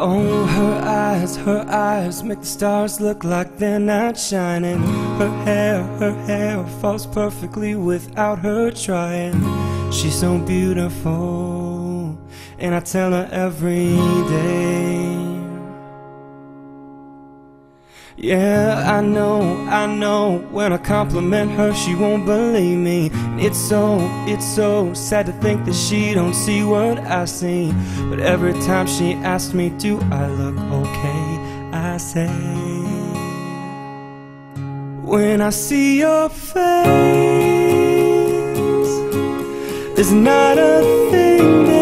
Oh, her eyes, her eyes make the stars look like they're not shining. Her hair, her hair falls perfectly without her trying. She's so beautiful, and I tell her every day. Yeah, I know, I know. When I compliment her, she won't believe me. It's so, it's so sad to think that she don't see what I see. But every time she asks me, do I look okay? I say, when I see your face, there's not a thing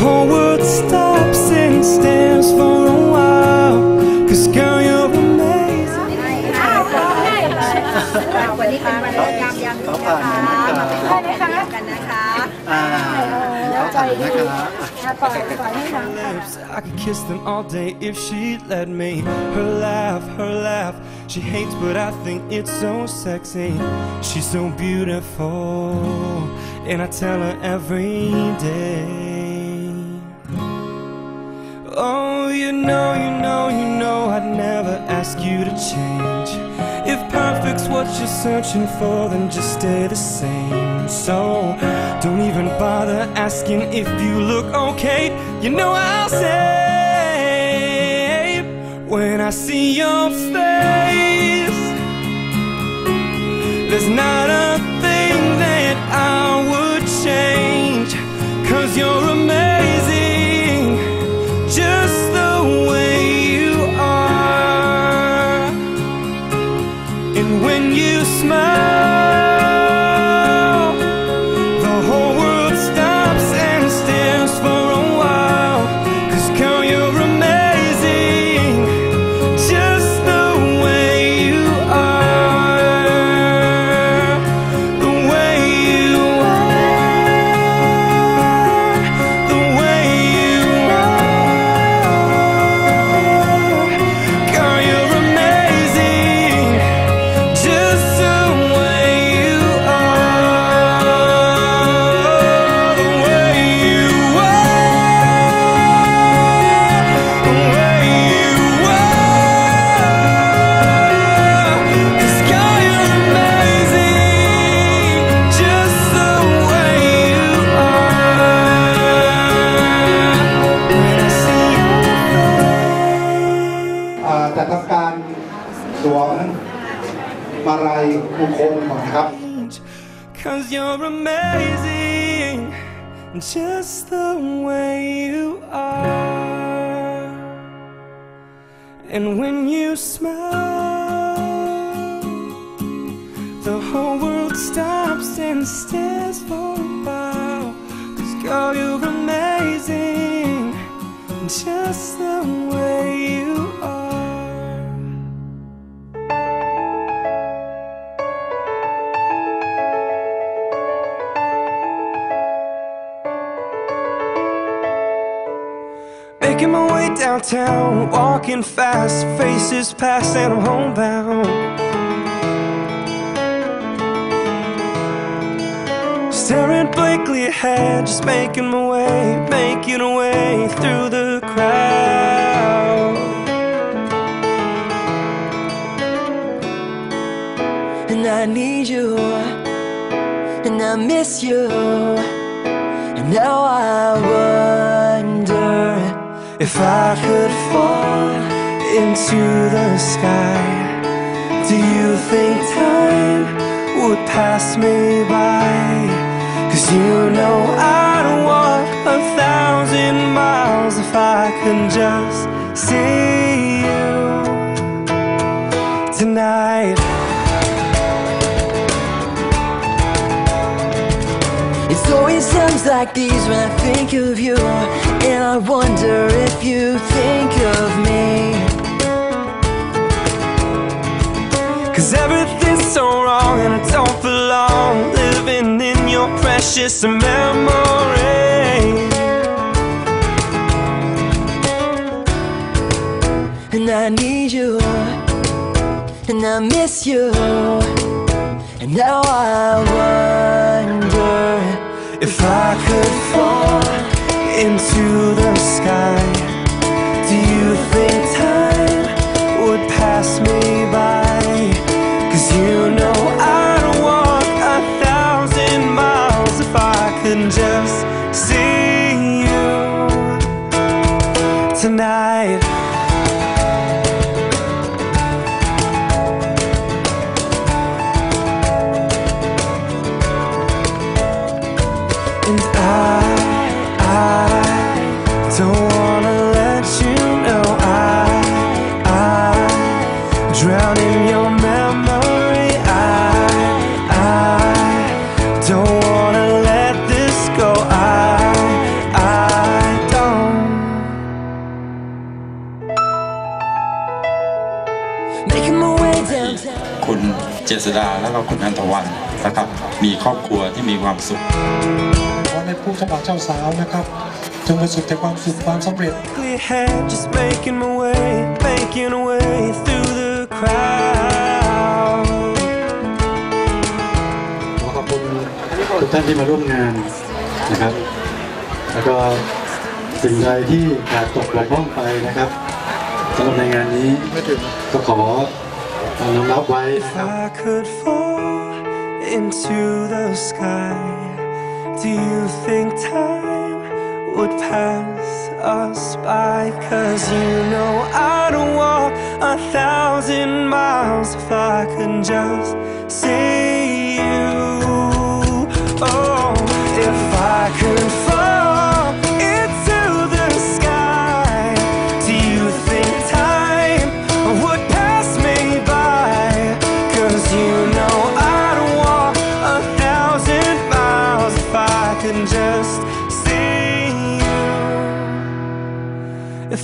whole world stops and stares for a while. Cause girl, you're amazing. วันนี้เป็นวันแรกยามยามดีนะคะมาเป็นพ่อแม่กันนะคะ อ่าเขาถ่ายนะคะ lips I could kiss them all day if she'd let me Her laugh, her laugh She hates but I think it's so sexy She's so beautiful And I tell her every day Oh, you know, you know, you know I'd never ask you to change. If perfect's what you're searching for Then just stay the same. So, don't even bother asking if you look okay. You know I'll say When I see your face. There's not a Cause you're amazing, just the way you are. And when you smile, the whole world stops and stares for a while. Cause girl, you're amazing, just the way you are. Making my way downtown, walking fast, faces past, and I'm homebound. Staring blankly ahead, just making my way, making a way through the crowd. and I need you, and I miss you, and now I wonder If I could fall into the sky, do you think time would pass me by? Cause you know I'd walk a thousand miles if I could just see It's always times like these when I think of you, and I wonder if you think of me. Cause everything's so wrong and I don't belong living in your precious memory. and I need you, and I miss you, and now I If I could fall into the sky, do you think time would pass me by? Cause you know I'd walk a thousand miles if I could just see you tonight. คุณเจษดาแล้วก็คุณนันทวันนะครับ มีครอบครัวที่มีความสุขขอในผู้เจ้าบ่าวเจ้าสาวนะครับจงประสบแต่ความสุขความสำเร็จ Clear head, just making my way, making my way through the crowd. ขอขอบคุณทุกท่านที่มาร่วมงานนะครับ แล้วก็สิ่งใดที่ขาดตกบกพร่องไปนะครับสำหรับในงานนี้ก็ขอ น้อมรับไว้นะครับ If I could fall into the sky, do you think time would pass us by? Cause you know I'd walk a thousand miles if I could just see you. Oh, if I could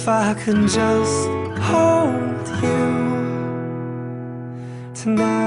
If I could just hold you tonight.